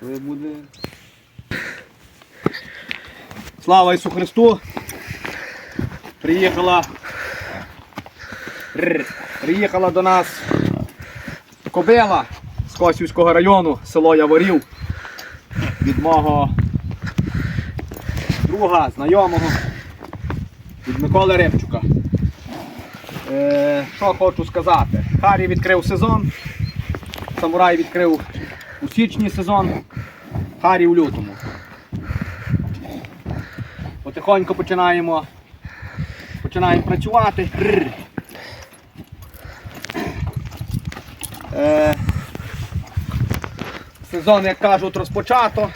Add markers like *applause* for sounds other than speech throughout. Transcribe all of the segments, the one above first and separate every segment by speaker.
Speaker 1: Це буде. Слава Ісу Христу! Приїхала. Приїхала до нас кобила з Косівського району, село Яворів. Від мого друга, знайомого, від Миколи Рибчука. Е, що хочу сказати? Харі відкрив сезон. Самурай відкрив у січні сезон, Харі у лютому. Потихоньку починаємо, починаємо працювати. Е, сезон, як кажуть, розпочато.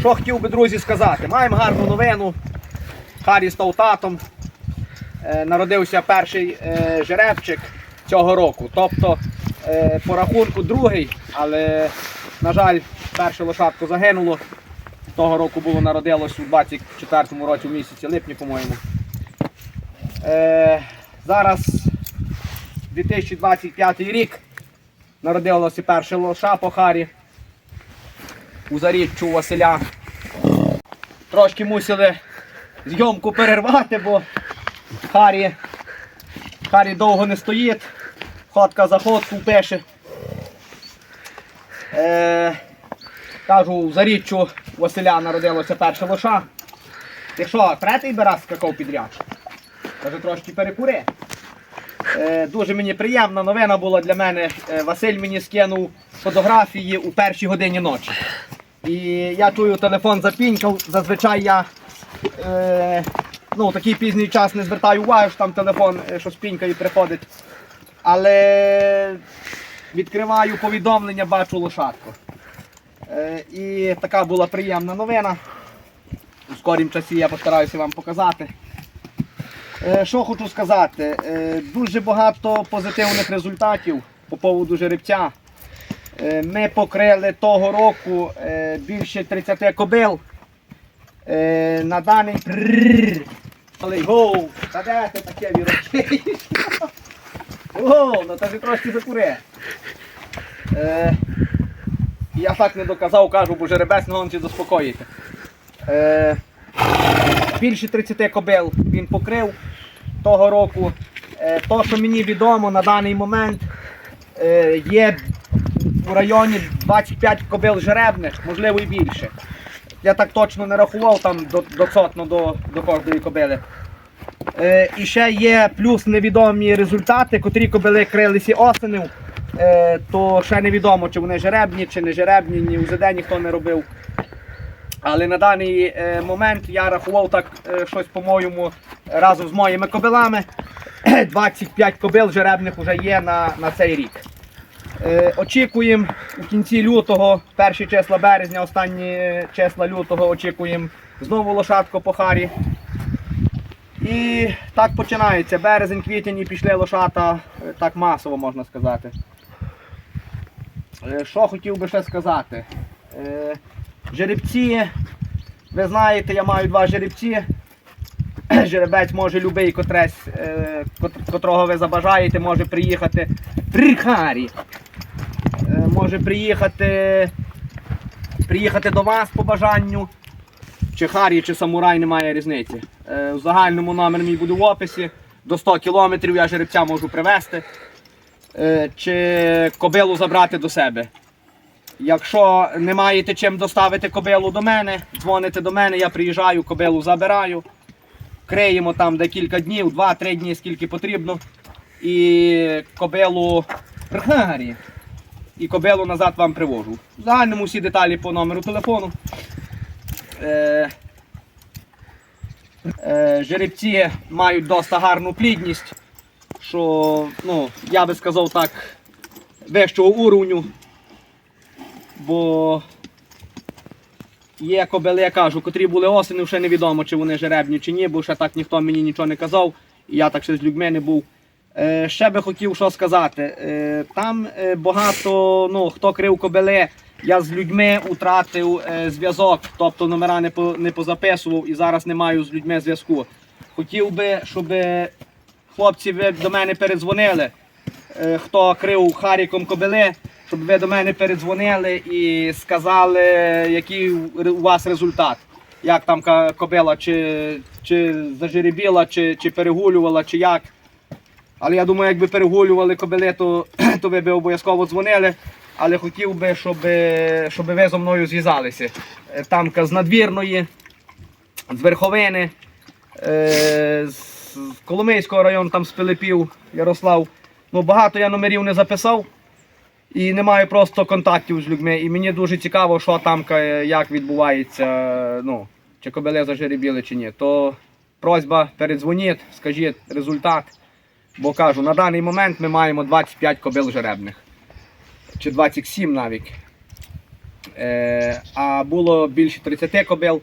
Speaker 1: Що хотів би, друзі, сказати? Маємо гарну новину. Харі став татом. Е, народився перший е, жеребчик цього року. Тобто е, по рахунку другий, але, на жаль, перше лошадко загинуло. Того року було народилось у 24-му році, в місяці липні, по-моєму. Зараз 2025 рік народилося перше лоша по Харі у заріччю Василя. Трошки мусили зйомку перервати, бо Харі, Харі довго не стоїть. Ходка за ходку пише. Е, кажу, у заріччю у Василя народилося перше лоша. Ти що, третій би раз скакав підряд? Каже, трошки перекури. Е, дуже мені приємна новина була для мене. Е, Василь мені скинув фотографії у першій годині ночі. І я чую, телефон запінькав. Зазвичай я е, ну, такий пізній час не звертаю уваги, що там телефон е, щось пінькає приходить. Але відкриваю повідомлення, бачу лошадку. Е, і така була приємна новина. У скорім часі я постараюся вам показати. Е, Що хочу сказати, Е, дуже багато позитивних результатів по поводу жеребця. Е, Ми покрили того року більше 30 кобил. На даний. Але гоу, та де ти таке вірочки? Гоу, *laughs* ну та ж трошки закури. Е, Я так не доказав, кажу, бо жеребець на гонці заспокоїти. Більше 30 кобил він покрив того року. Е, То, що мені відомо на даний момент, е, є у районі 25 кобил жеребних, можливо і більше. Я так точно не рахував там до, доцотно до, до кожної кобили. Е, і ще є плюс невідомі результати, котрі кобили крилися осенів. То ще невідомо, чи вони жеребні, чи не жеребні, ні УЗД ніхто не робив. Але на даний е, момент я рахував так е, щось, по-моєму, разом з моїми кобилами. *clears throat* 25 кобил жеребних вже є на, на цей рік. Е, очікуємо у кінці лютого, перші числа березня, останні числа лютого, очікуємо знову лошадку по харі. І так починається. Березень, квітень і пішли лошата так масово можна сказати. Що хотів би ще сказати? Жеребці, ви знаєте, я маю два жеребці. *clears throat* Жеребець може любий котресь, е, котрого ви забажаєте, може приїхати при Харі. Е, Може приїхати, приїхати до вас по бажанню. Чи Харі, чи самурай, немає різниці. Е, В загальному номер мій буде в описі. До 100 кілометрів я жеребця можу привезти. Е, Чи кобилу забрати до себе. Якщо не маєте чим доставити кобилу до мене, дзвоните до мене, я приїжджаю, кобилу забираю. Криємо там декілька днів, 2-3 дні, скільки потрібно. І кобилу. І кобилу назад вам привожу. В загальному всі деталі по номеру телефону. Е, е, жеребці мають досить гарну плідність, що, ну, я би сказав так, вищого уровню. Бо є кобили, я кажу, котрі були осені, ще невідомо, чи вони жеребні, чи ні, бо ще так ніхто мені нічого не казав. і я так ще з людьми не був. Е, ще би хотів що сказати. Е, там е, багато, ну, хто крив кобили, я з людьми втратив е, зв'язок, тобто номера не, по, не позаписував і зараз не маю з людьми зв'язку. Хотів би, щоб хлопці до мене передзвонили, е, хто крив Харіком кобили, щоб ви до мене передзвонили і сказали, який у вас результат. Як там кобила, чи, чи зажеребіла, чи, чи перегулювала, чи як. Але я думаю, якби перегулювали кобили, то, *clears throat* то ви б обов'язково дзвонили. Але хотів би, щоб, щоб ви зі мною зв'язалися. Е, Тамка з надвірної, з Верховини, е, з Коломийського району, там з Пилипів, Ярослав. Ну, багато я номерів не записав і не маю просто контактів з людьми. І мені дуже цікаво, що там, як відбувається, ну, чи кобили зажеребіли, чи ні. То просьба, передзвоніть, скажіть результат. Бо кажу, на даний момент ми маємо 25 кобил жеребних. Чи 27 навіть. Е, а було більше 30 кобил.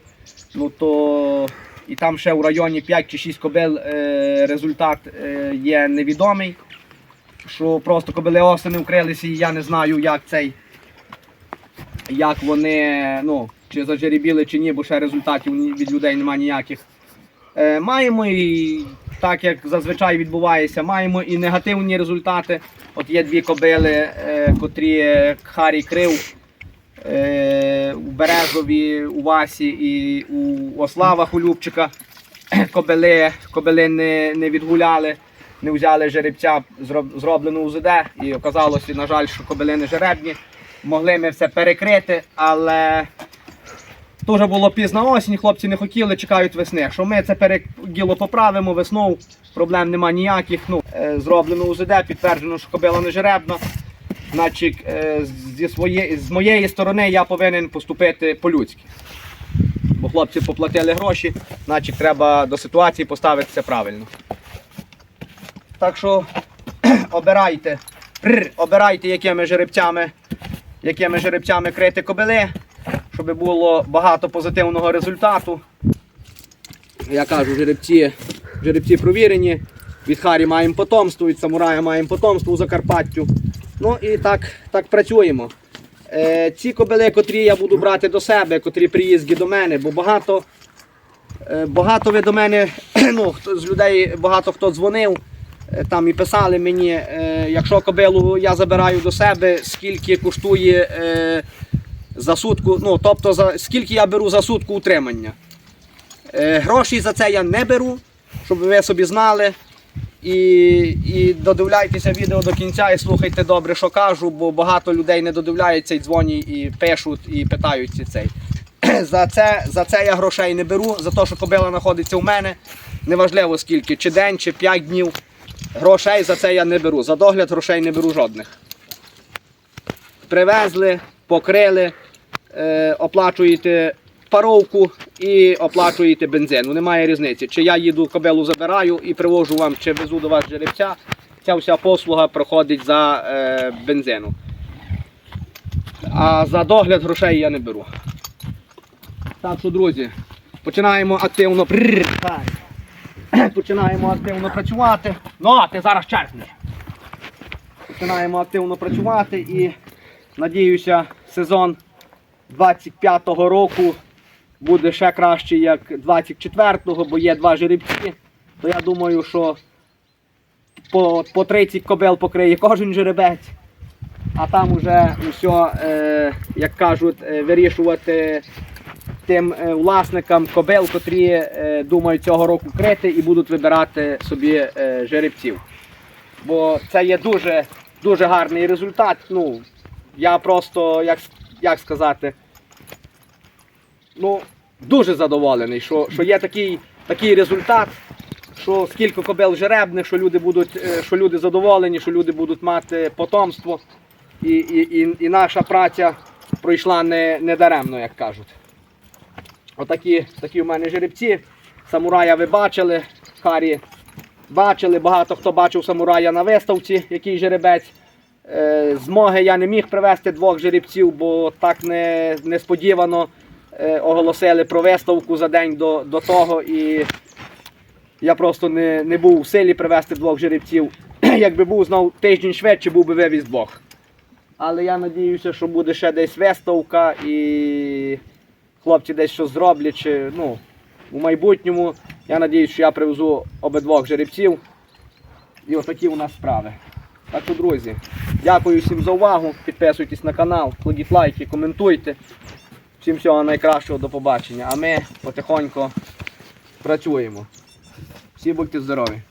Speaker 1: Ну то і там ще у районі 5 чи 6 кобил е, результат е, є невідомий. Що просто кобили осени вкрилися, і я не знаю, як цей. Як вони, ну, чи зажеребіли, чи ні, бо ще результатів від людей немає ніяких. Е, маємо і так як зазвичай відбувається, маємо і негативні результати. От є дві кобили, е, котрі Харі крив е, у Березові, у Васі і у Ослава Хулюбчика. Кобили, кобили не, не відгуляли, не взяли жеребця, зроб- зроблено УЗД. І оказалося, на жаль, що кобили не жеребні. Могли ми все перекрити, але Дуже було пізна осінь, хлопці не хотіли, чекають весни. Що ми це переділо поправимо весною, проблем нема ніяких. Ну, е, зроблено УЗД, підтверджено, що кобила не жеребна. Значить, е, зі своєї, з моєї сторони я повинен поступити по-людськи. Бо хлопці поплатили гроші, значить треба до ситуації поставитися правильно. Так що *clears throat* обирайте, Прр, обирайте, якими жеребцями, якими жеребцями крити кобили щоб було багато позитивного результату. Я кажу, жеребці, жеребці провірені. Від Харі маємо потомство, від самурая маємо потомство у Закарпаттю. Ну і так, так працюємо. Е, ці кобили, котрі я буду брати до себе, котрі приїзді до мене, бо багато, е, багато ви до мене, *clears throat* ну, з людей багато хто дзвонив. Е, Там і писали мені, е, якщо кобилу я забираю до себе, скільки коштує е, за сутку, ну тобто за скільки я беру за сутку утримання. Гроші за це я не беру, щоб ви собі знали. І, і додивляйтеся відео до кінця і слухайте добре, що кажу, бо багато людей не додивляються і дзвонять, і пишуть, і питаються цей. *clears throat* За це, за це я грошей не беру, за те, що кобила знаходиться у мене. Неважливо скільки, чи день, чи 5 днів. Грошей за це я не беру. За догляд грошей не беру жодних привезли, покрили, е, оплачуєте паровку і оплачуєте бензин. Ну, Немає різниці. Чи я їду кобилу забираю і привожу вам, чи везу до вас жеребця, ця вся послуга проходить за е, бензину. А за догляд грошей я не беру. Так що, друзі, починаємо активно. *clears throat* Починаємо активно працювати. Ну, а ти зараз черпнеш. Починаємо активно працювати і надіюся, сезон 25-го року буде ще кращий, як 24-го, бо є два жеребці. То я думаю, що по, по 30 кобил покриє кожен жеребець, а там уже все, е, як кажуть, е, вирішувати тим е, власникам кобил, котрі е, думають цього року крити і будуть вибирати собі е, жеребців. Бо це є дуже, дуже гарний результат. Ну, я просто, як, як сказати, ну, дуже задоволений, що, що є такий, такий результат, що скільки кобил жеребних, що люди будуть, що люди задоволені, що люди будуть мати потомство. І, і, і, і наша праця пройшла не, не даремно, як кажуть. Отакі такі в мене жеребці. Самурая ви бачили, Харі бачили, багато хто бачив самурая на виставці, який жеребець. Е, Змоги я не міг привезти двох жеребців, бо так не, несподівано е, оголосили про виставку за день до, до того. І Я просто не, не був у силі привезти двох жеребців. *clears throat* Якби був знов тиждень швидше, був би вивіз двох. Але я надіюся, що буде ще десь виставка і хлопці десь щось зроблять. Чи, ну, у майбутньому я надіюся, що я привезу обидвох жеребців. І отакі у нас справи. Так що, друзі, дякую всім за увагу. Підписуйтесь на канал, кладіть лайки, коментуйте. Всім всього найкращого, до побачення. А ми потихоньку працюємо. Всі будьте здорові.